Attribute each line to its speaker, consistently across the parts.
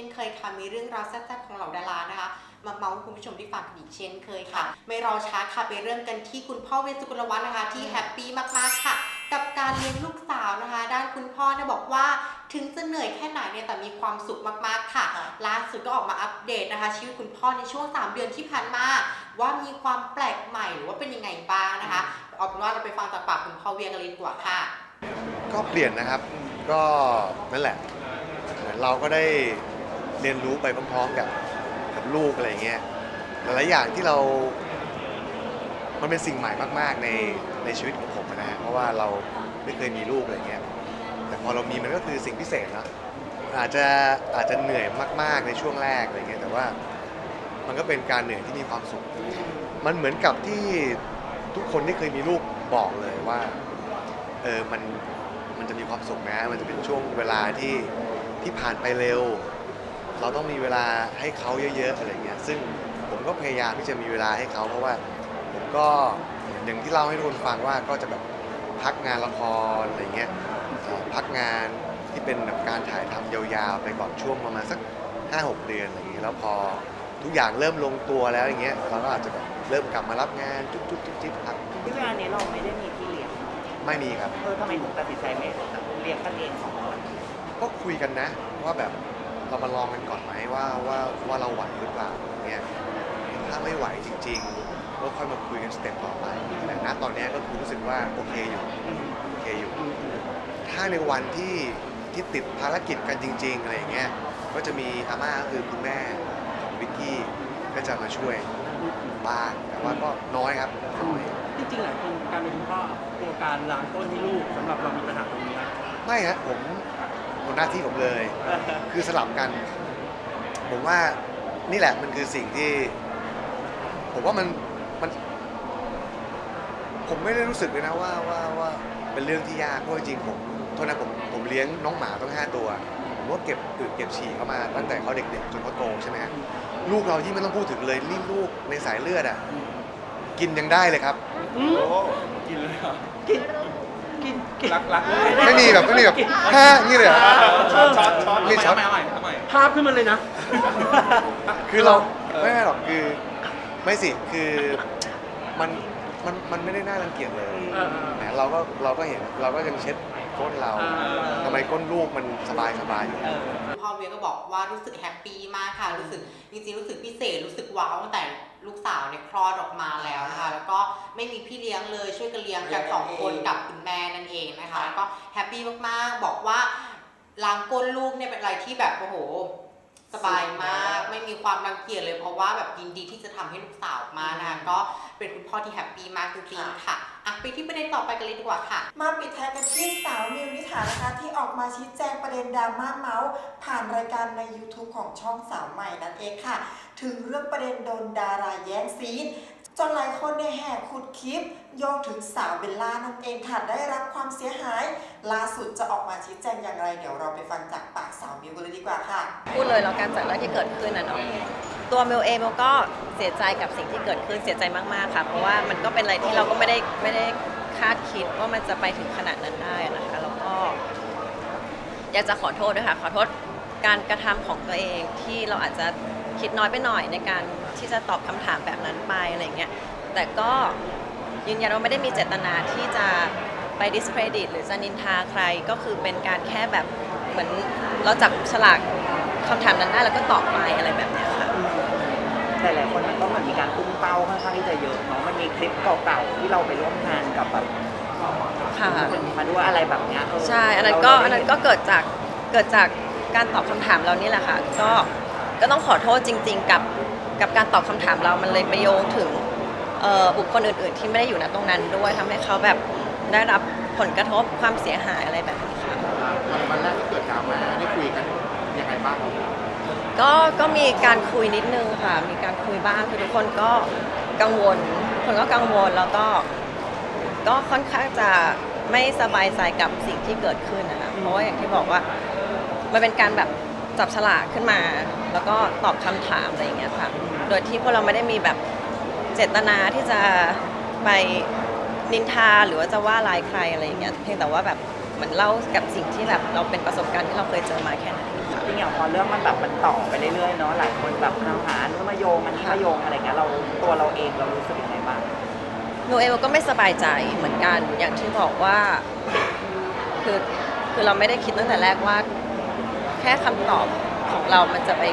Speaker 1: ช่นเคยค่ะมีเรื่องราวแซ่บๆของเหล่าดารานะคะ มาเมาส์ให้คุณผู้ชมได้ฟังกันอีกเช่นเคยค่ะ ไม่รอช้าค่ะไปเริ่มกันที่คุณพ่อเวชสุกุลวัฒน์นะคะ ที่แฮปปี้มากๆค่ะ กับการเลี้ยงลูกสาวนะคะ ด้านคุณพ่อเนี่ยบอกว่าถึงจะเหนื่อยแค่ไหนเนี่ยแต่มีความสุขมากๆค่ะ
Speaker 2: ค่ะ
Speaker 1: ล่าสุดก็ออกมาอัปเดตนะคะ ชีวิตคุณพ่อในช่วง 3 เดือนที่ผ่านมา ว่ามีความแปลกใหม่หรือว่าเป็นยังไงบ้างนะคะเอาเป็นว่าเราไปฟังจากปากคุณพ่อเวียกันเลยดีกว่าค่ะ
Speaker 3: ก็เปลี่ยนนะครับ ก็นั่นแหละเหมือนเราก็ได้ เรียนรู้ไปพร้อมๆกับกับลูกอะไรเงี้ยหลายๆอย่างที่เรา มันเป็นสิ่งใหม่มากๆในในชีวิตของผมนะฮะเพราะว่าเราไม่เคยมีลูกอะไรเงี้ยแต่พอเรามีมันก็คือสิ่งพิเศษเนอะอาจจะอาจจะเหนื่อยมาก ๆในช่วงแรกอะไรเงี้ยแต่ว่ามันก็เป็นการเหนื่อยที่มีความสุข มันเหมือนกับที่ทุกคนที่เคยมีลูกบอกเลยว่าเออมันมันจะมีความสุขนะ มันจะเป็นช่วงเวลาที่ที่ผ่านไปเร็ว เราต้องมีเวลาให้เขาเยอะๆอะไรเงี้ยซึ่งผมก็พยายามที่จะมีเวลาให้เขาเพราะว่าผมก็อย่างที่เล่าให้ทุกคนฟังว่าก็จะแบบพักงานละครอะไรเงี้ยเอ่อพักงานที่เป็นแบบการถ่ายทำยาวๆ ไปก่อนช่วงประมาณสัก 5-6 เดือนอะไรเงี้ยแล้วพอทุกอย่างเริ่มลงตัวแล้วอย่างเงี้ยเราก็อาจจะแบบเริ่มกลับมารับงานจุ๊บๆจิ๊บๆพัก
Speaker 2: ที่เวลานี้เราไม่ได้มีพี่เลี้ยง
Speaker 3: ไม่มีครับ
Speaker 2: เออทำไมถึงตัดสินใจไม่เลี้ยงกันเองสองคน
Speaker 3: ก็คุยกันนะว่าแบบ เรามาลองกันก่อนไหมว่าว่าว่าเราไหวหรือเปล่าอย่างเงี้ยถ้าไม่ไหวจริงๆก็ค่อยมาคุยกันสเต็ปต่อไปแต่ณตอนเนี้ยก็คือรู้สึกว่าโอเคอยู่โอเคอยู่ ถ้าในวันที่ที่ติดภารกิจกันจริง ๆอะไรอย่างเงี้ยก็จะมีอาม่าก็คือคุณแม่ของวิกกี้ก็จะมาช่วยบ้างแต่ว่าก็น้อยครับน้อย
Speaker 4: จริงๆหลายคนการเป็นคุณพ่อตัวการล้างต้นให้ลูกสำหรับเรามีปัญหาตรงนี้นะ
Speaker 3: ไม่ฮะผม หมดหน้าที่ผมเลย คือสลับกัน ผมว่านี่แหละมันคือสิ่งที่ ผมว่ามันมันผมไม่ได้รู้สึกเลยนะว่าว่าว่าเป็นเรื่องที่ยากเพราะจริงๆผมโทษนะผมผมเลี้ยงน้องหมาต้องห้าตัว ผมก็เก็บอึเก็บฉี่เข้ามาตั้งแต่เขาเด็กๆจนเขาโตใช่ไหมฮะลูกเราที่ไม่ต้องพูดถึงเลยรีบลูกในสายเลือดอะกินยังได้เลยครับ
Speaker 4: กินเลยเหรอ
Speaker 2: กิน กินกิน
Speaker 4: รักรักเลย
Speaker 3: ไม่มีแบบไม่มีแบบฮ่านี่เลยเหรอ
Speaker 4: ช็อตช็อตช็อต
Speaker 3: ไม่ช็อต
Speaker 4: เอาใหม่เอาใหม่
Speaker 5: ภาพขึ้นมาเลยนะ
Speaker 3: คือเรา
Speaker 4: เออ
Speaker 3: ไม่ไม่หรอกคือไม่สิคือมันมันมันไม่ได้น่ารังเกียจเลย
Speaker 5: เออ
Speaker 3: แหมเราก็เราก็เห็นเราก็ยังเช็ดก้นเรา
Speaker 5: อ่า
Speaker 3: ทำไมก้นลูกมันสบายสบายอยู่
Speaker 2: เออ
Speaker 1: พ่อเวียก็บอกว่ารู้สึกแฮปปี้มากค่ะ รู้สึกจริงๆรู้สึกพิเศษรู้สึกว้าวตั้งแต่ลูกสาวเนี่ยคลอดออกมาแล้วนะคะ แล้วก็ ไม่มีพี่เลี้ยงเลยช่วยกันเลี้ยงกันสองคนกับคุณแม่นั่นเองนะคะแล้วก็แฮปปี้มากๆ บอกว่าล้างก้นลูกเนี่ยเป็นอะไรที่แบบโอ้โหสบายมาก ไม่มีความรังเกียจเลยเพราะว่าแบบยินดีที่จะทำให้ลูกสาวออกมานะคะก็เป็นคุณพ่อที่แฮปปี้มากจริงๆค่ะอะไปที่ประเด็นต่อไปกันเลยดีกว่าค่ะ
Speaker 6: มาปิดท้ายกันที่สาวมิวนิถานะคะ ที่ออกมาชี้แจงประเด็นดราม่าเมาส์ผ่านรายการใน YouTube ของช่องสาวใหม่นั่นเองค่ะ ถึงเรื่องประเด็นโดนดาราแย่งซีน จนหลายคนเนี่ยแห่ขุดคลิป โยงถึงสาวเบลล่านั่นเองค่ะได้รับความเสียหาย ล่าสุดจะออกมาชี้แจงอย่างไร เดี๋ยวเราไปฟังจากปากสาวมิวกันเลยดีกว่าค่ะ
Speaker 7: พูดเลยแล้วกันจากเรื่องที่เกิดขึ้นนะเนาะตัวเมลเองเมลก็เสียใจกับสิ่งที่เกิดขึ้นเสียใจมากๆค่ะ เพราะว่ามันก็เป็นอะไรที่เราก็ไม่ได้ไม่ได้คาดคิดว่ามันจะไปถึงขนาดนั้นได้นะคะ แล้วก็ อยากจะขอโทษด้วยค่ะขอโทษการกระทำของตัวเองที่เราอาจจะ คิดน้อยไปหน่อยในการที่จะตอบคำถามแบบนั้นไปอะไรเงี้ยแต่ก็ยืนยันว่าไม่ได้มีเจตนาที่จะไป discredit หรือจะนินทาใครก็คือเป็นการแค่แบบเหมือนเราจับฉลากคำถามนั้นได้แล้วก็ตอบไปอะไรแบบเนี้ยค่ะ
Speaker 2: หลายๆคนมันก็เหมือนมีการพุ่งเป้าค่อนข้างที่จะเยอะเนาะมันมีคลิปเก่าๆที่เราไปร่วมงานกับแบบ
Speaker 7: ค่ะ
Speaker 2: มาด้วยอะไรแบบเนี้ยเใช่
Speaker 7: อันนั้นก็
Speaker 2: เราได้
Speaker 7: อันนั้นก็เกิดจาก เกิดจากการตอบคำถามเรานี่แหละค่ะ ก็ ก็ต้องขอโทษจริง ๆ กับกับการตอบคำถามเรามันเลยไปโยงถึงเอ่อบุคคลอื่น ๆ ที่ไม่ได้อยู่ณตรงนั้นด้วยทำให้เขาแบบได้รับผลกระทบความเสียหายอะไรแบบนี้ค่ะ
Speaker 8: วันแรกที่เกิดดราม่าได้คุยกันยังไงบ้างครับ
Speaker 7: ก็ก็มีการคุยนิดนึงค่ะ มีการคุยบ้างคือทุกคนก็กังวลทุกคนก็กังวลแล้วก็ ก็ค่อนข้างจะไม่สบายใจกับสิ่งที่เกิดขึ้นนะคะเพราะว่าอย่างที่บอกว่า มันเป็นการแบบ จับฉลากขึ้นมา แล้วก็ตอบคำถามอะไรอย่างเงี้ยค่ะ โดยที่พวกเราไม่ได้มีแบบเจตนาที่จะไปนินทาหรือว่าจะว่าร้ายใครอะไรอย่างเงี้ยเพียงแต่ว่าแบบเหมือนเล่ากับสิ่งที่แบบเราเป็นประสบการณ์ที่เราเคยเจอมาแค่นั้นค่ะ
Speaker 2: ริงๆอย่างพอเรื่องมันแบบมันต่อไปเรื่อยๆเนาะหลายคนแบบเอาหานู้นมาโยงอันนี้มาโยงอะไรเงี้ยเราตัวเราเองเรารู้สึกยังไงบ้าง
Speaker 7: หนูเองก็ไม่สบายใจเหมือนกันอย่างที่บอกว่าคือคือเราไม่ได้คิดตั้งแต่แรกว่า แค่คำ ตอบของเรามันจะไป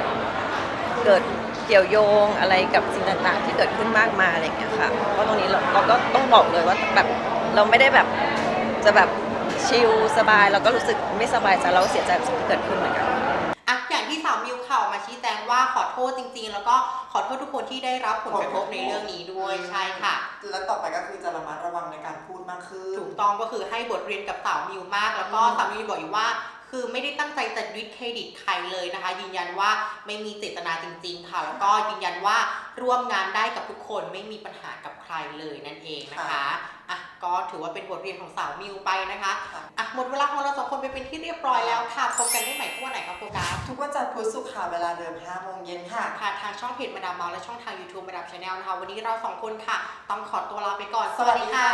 Speaker 7: เกิดเกี่ยวโยงอะไรกับสิ่งต่างๆ ที่เกิดขึ้นมากมายอะไรอย่างเงี้ยค่ะเพราะตรงนี้เราเราก็ต้องบอกเลยว่าแบบเราไม่ได้แบบจะแบบชิลสบายเราก็รู้สึกไม่สบายใจเราก็เสียใจกับสิ่งที่เกิดขึ้นเหมือนกัน
Speaker 1: อะอย่างที่สาวมิวข่าวมาชี้แจงว่าขอโทษจริง ๆ แล้วก็ขอโทษทุกคนที่ได้รับผลกระทบในเรื่องนี้ด้วยใช่ค่ะ
Speaker 6: และต่อไปก็คือจะระมัดระวังในการพูดมากขึ้น
Speaker 1: ถูกต้องก็คือให้บทเรียนกับสาวมิวมาก แล้วก็สาวมิวบอกอยู่ว่า คือไม่ได้ตั้งใจจะยึดเครดิตใครเลยนะคะ ยืนยันว่าไม่มีเจตนาจริง ๆ ค่ะ แล้วก็ยืนยันว่าร่วมงานได้กับทุกคนไม่มีปัญหากับใครเลยนั่นเองนะคะอะก็ถือว่าเป็นบทเรียนของสาวมิวไปนะคะอะหมดเวลาของเราสองคนไปเป็นที่เรียบร้อยแล้วค่ะพบกันได้ใหม่ทุกวันไหนครับโฟกัส
Speaker 6: ทุกวันจันทร์พุธศุกร์ค่ะเวลาเดิม5โมงเย็นค่ะ
Speaker 1: ค่ะทางช่องเพจมาดามเมาและช่องทาง YouTube มาดามชาแนลนะคะ วันนี้เราสองคนค่ะ ต้องขอตัวลาไปก่อน
Speaker 6: สวัสดีค่ะ